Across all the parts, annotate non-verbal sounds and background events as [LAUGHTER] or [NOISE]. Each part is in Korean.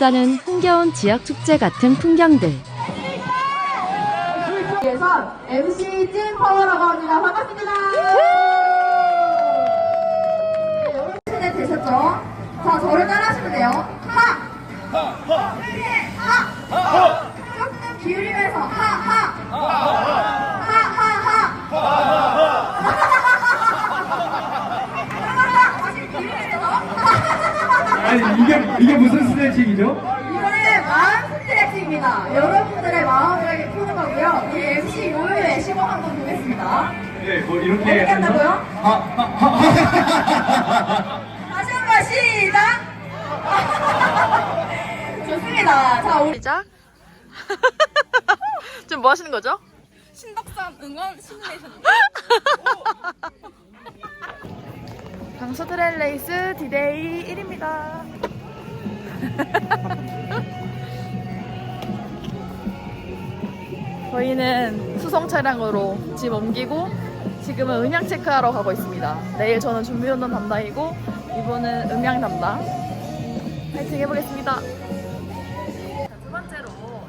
축제보다는 흥겨운 지역 축제 같은 풍경들. 예선 MC 찐 파워라고 합니다. 반갑습니다. 네, 여러분 세대 되셨죠? 자, 저를 따라하시면 돼요. 하! 하! 하! 조금 기울이면서 하! 하! 하! 하! 하! 다시 기울이면서 아니 이게 이게 무슨 스트레칭이죠? 이번에 마음 스트레칭입니다. 여러분들의 마음을 푸는 거고요. 이 MC 요요의 시범 한번 보겠습니다. 네, 뭐 이렇게 어떻게 한다고요? 아, 아, 아, [LAUGHS] 다시 한 번 시작! [LAUGHS] 좋습니다. 자, 우리 시작. [LAUGHS] 지금 뭐 하시는 거죠? 신덕산 응원 시뮬레이션. 방수 트레일레이스 디데이 1입니다. [LAUGHS] 저희는 수송 차량으로 집 옮기고 지금은 음향 체크하러 가고 있습니다. 내일 저는 준비운동 담당이고 이분은 음향 담당. 파이팅 해보겠습니다. 자, 두 번째로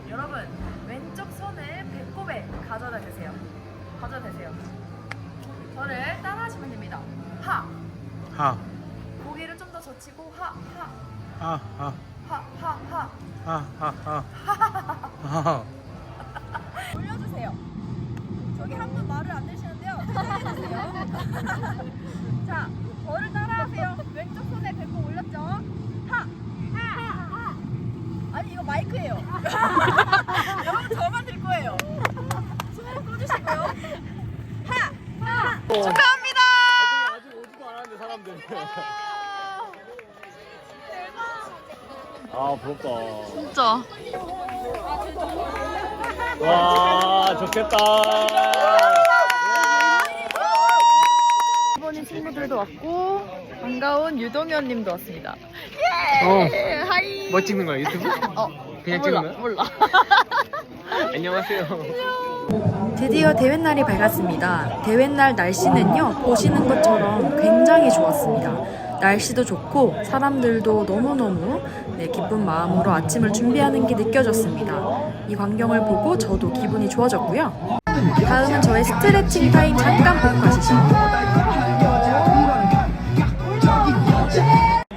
여러분 왼쪽 손을 배꼽에 가져다 대세요. 가져다 대세요. 저를 따라 하시면 됩니다. 하. 하, 고개를 좀 더 젖히고 하, 하, 하, 하, 하, 하, 하. 하, 하, 하, 하. [LAUGHS] 올려주세요. 저기 한 분 말을 안 들으시는데요. 해주세요. [LAUGHS] 자, 저를 따라하세요. 왼쪽 손에 배꼽 올렸죠? 하! 하! 하! 아니, 이거 마이크예요. [LAUGHS] 여러분, 저만 들 거예요. 손을 꺼주시고요. 하! 하! 축하합니다! 아 부럽다. 진짜. 와 좋겠다. 일본인 친구들도 왔고 반가운 유동현 님도 왔습니다. 어. 예! 하이. 뭐 찍는 거야 유튜브? 어. 그냥 몰라, 찍는 거야? 몰라. [LAUGHS] 안녕하세요. 드디어 대회날이 밝았습니다. 대회날 날씨는요, 보시는 것처럼 굉장히 좋았습니다. 날씨도 좋고, 사람들도 너무너무 네, 기쁜 마음으로 아침을 준비하는 게 느껴졌습니다. 이 광경을 보고 저도 기분이 좋아졌고요. 다음은 저의 스트레칭 타임 잠깐 보고 가시죠.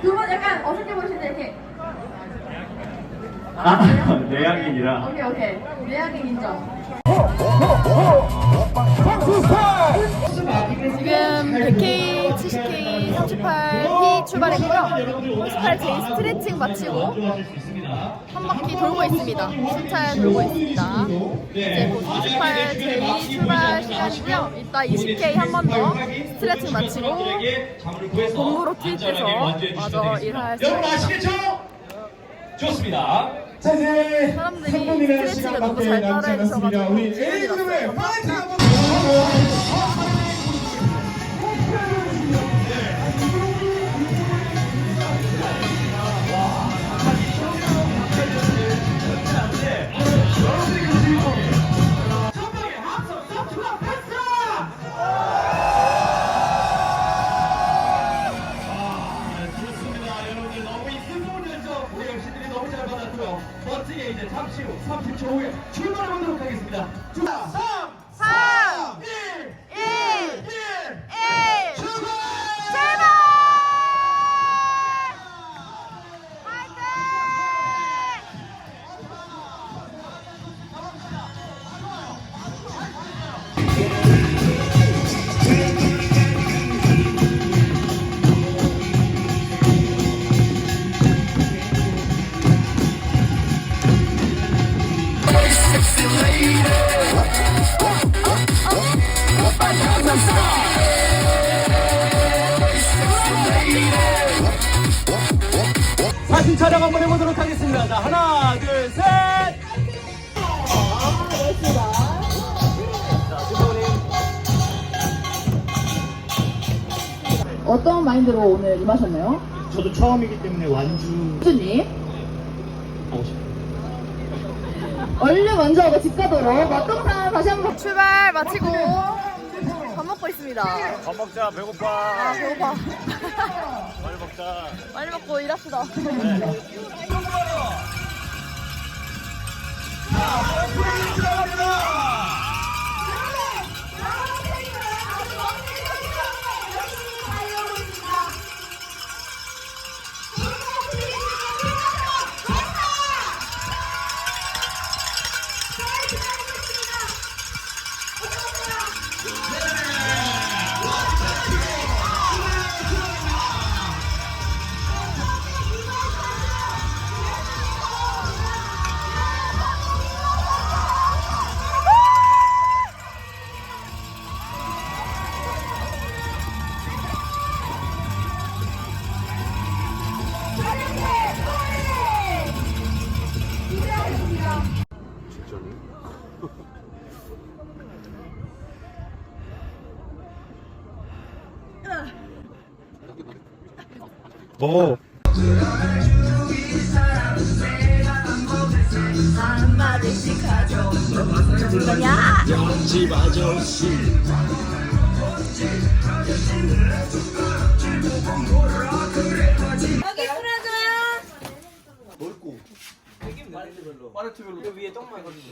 두 분 약간 어색해 보이시는데 이렇게. 아 내향인이라. 오케이, 오케이. 내향인 인정. 지금 100K, 70K, 38P 출발했고요. 38J 스트레칭 마치고 한 바퀴 돌고 있습니다. 순찰 돌고 있습니다. 이제 곧 38J 출발 시간이고요. 이따 20K 한 번 더 스트레칭 마치고 본부로 투입해서 마저 일할 수 여러분 있습니다. 좋습니다. 자 이제 사람들이 성공이라는 스트레칭을 시간 너무 밖에 잘 남지 않았습니다. 우리 A 그룹의. 파이팅 한번 부탁드립니 잠시 후 30초 후에 출발해 보도록 하겠습니다. 자, 3, 사진 촬영 한번 해보도록 하겠습니다. 자 하나 둘 셋. 어떤 마인드로 오늘 임하셨나요? 저도 처음이기 때문에 완주 수님 하고 싶어요. 얼른 먼저 하고 집 가도록 맛동산 다시 한번 출발 마치고 밥 먹고 있습니다. 밥 먹자 배고파. 아 배고파. 빨리 먹자. 빨리 먹고 일합시다. 네. 자, 오. 한 야, 집 아저씨 팔레트별로 위에 떡만 가지고